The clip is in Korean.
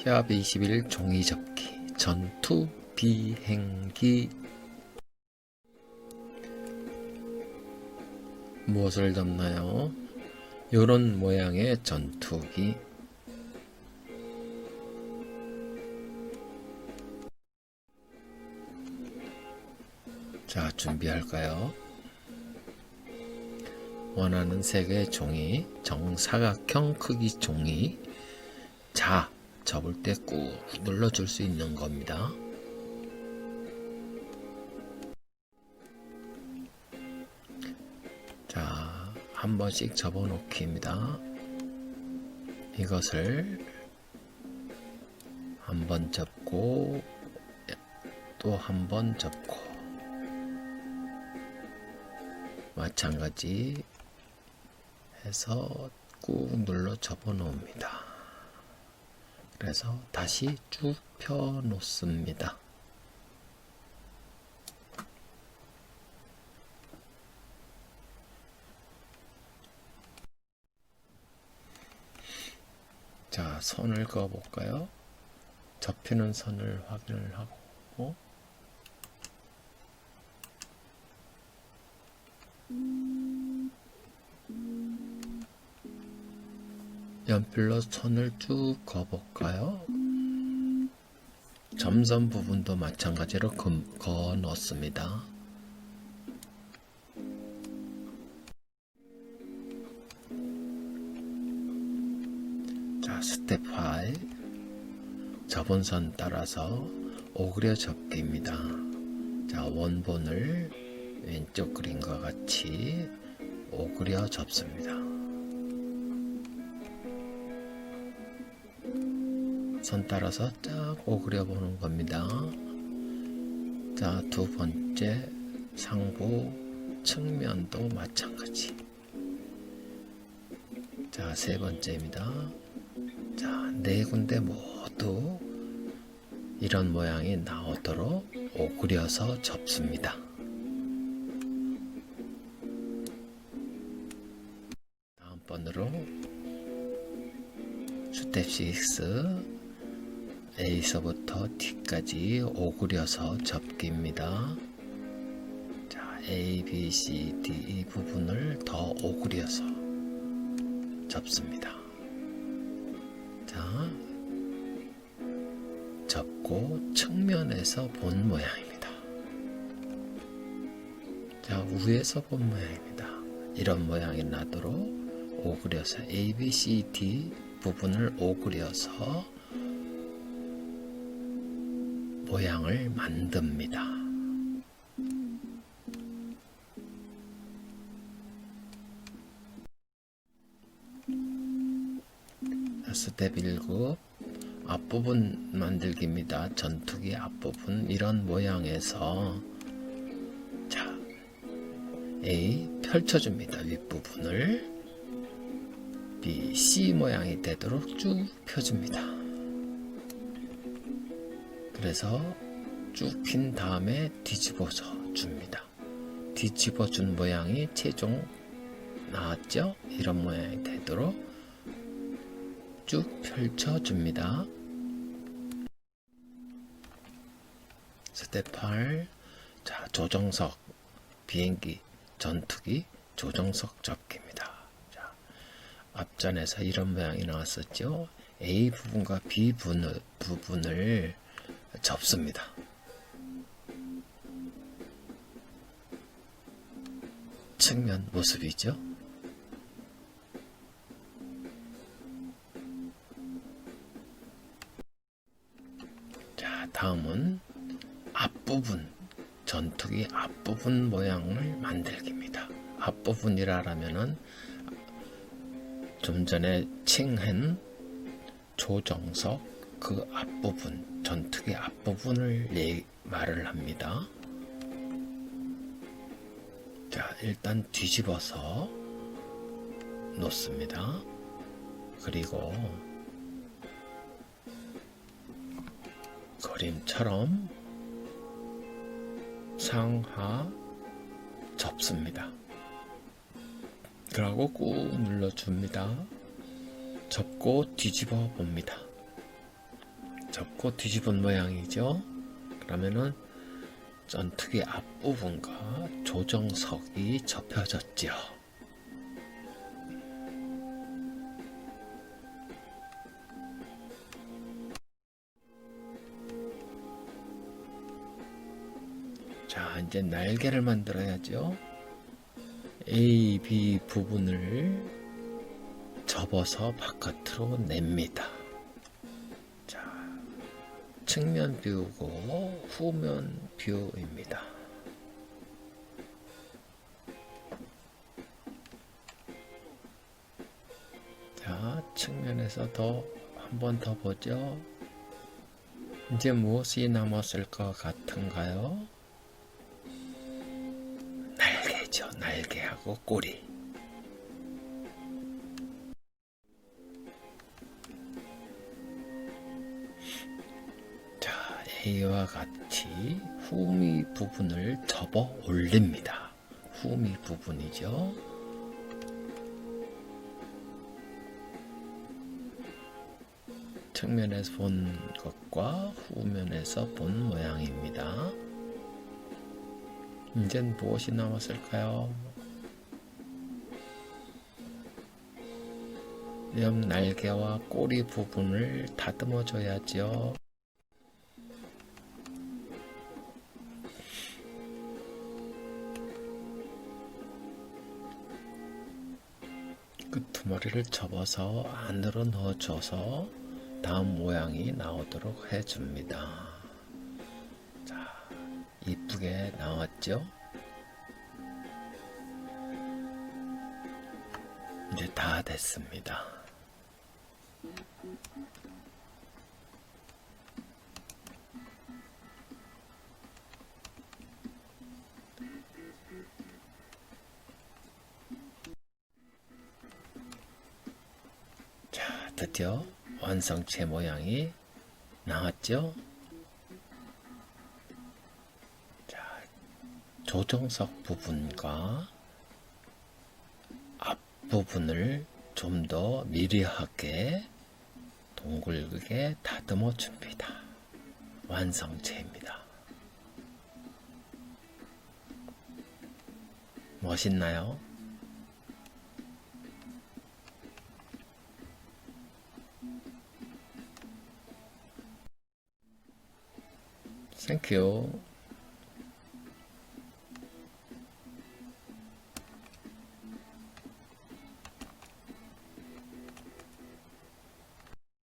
시합 21 종이 접기 전투 비행기 무엇을 접나요? 이런 모양의 전투기 자 준비할까요? 원하는 세 개의 종이 정사각형 크기 종이 자 접을 때 꾹 눌러줄 수 있는 겁니다. 자, 한 번씩 접어 놓기입니다. 이것을 한 번 접고 또 한 번 접고 마찬가지 해서 꾹 눌러 접어 놓습니다. 그래서 다시 쭉 펴 놓습니다. 자, 선을 그어 볼까요? 접히는 선을 확인을 하고 연필로 선을 쭉 그어볼까요? 점선 부분도 마찬가지로 금- 그어 넣습니다. 자, 스텝 5. 접은 선 따라서 오그려 접기입니다. 자, 원본을 왼쪽 그림과 같이 오그려 접습니다. 선 따라서 쫙 오그려 보는 겁니다. 자, 두 번째 상부 측면도 마찬가지. 자, 세 번째입니다. 자, 네 군데 모두 이런 모양이 나오도록 오그려서 접습니다. 다음번으로 스텝 6 A서부터 T까지 오그려서 접기입니다. 자, A, B, C, D 이 부분을 더 오그려서 접습니다. 자, 접고 측면에서 본 모양입니다. 자, 위에서 본 모양입니다. 이런 모양이 나도록 오그려서 A, B, C, D 부분을 오그려서 모양을 만듭니다. 스텝 1급 앞부분 만들기입니다. 전투기 앞부분 이런 모양에서 자 A 펼쳐줍니다. 윗부분을 B, C 모양이 되도록 쭉 펴줍니다. 그래서 쭉 핀 다음에 뒤집어서 줍니다. 뒤집어 준 모양이 최종 나왔죠? 이런 모양이 되도록 쭉 펼쳐 줍니다. 스텝 8. 자, 조정석 비행기 전투기 조정석 접기입니다. 자, 앞전에서 이런 모양이 나왔었죠? A 부분과 B 부분을, 부분을 접습니다. 측면 모습이죠. 자, 다음은 앞부분, 전투기 앞부분 모양을 만들기입니다. 앞부분이라면은 좀 전에 칭한 조정석 그 앞부분, 전투기 앞부분을 예, 말을 합니다. 자, 일단 뒤집어서 놓습니다. 그리고 그림처럼 상하 접습니다. 그러고 꾹 눌러줍니다. 접고 뒤집어 봅니다. 접고 뒤집은 모양이죠. 그러면은 전투기 앞부분과 조정석이 접혀졌죠. 자, 이제 날개를 만들어야죠. A, B 부분을 접어서 바깥으로 냅니다. 자, 측면 뷰고 후면 뷰입니다. 자, 측면에서 더 한 번 더 보죠. 이제 무엇이 남았을 것 같은가요? 날개죠. 날개하고 꼬리. A와 같이 후미 부분을 접어 올립니다. 후미 부분이죠. 측면에서 본 것과 후면에서 본 모양입니다. 이젠 무엇이 남았을까요? 옆 날개와 꼬리 부분을 다듬어 줘야죠. 끝머리를 접어서 안으로 넣어줘서 다음 모양이 나오도록 해줍니다. 자, 이쁘게 나왔죠? 이제 다 됐습니다. 자, 드디어 완성체 모양이 나왔죠? 자, 조정석 부분과 앞부분을 좀 더 미리하게 동글게 다듬어 줍니다. 완성체입니다. 멋있나요? 땡큐.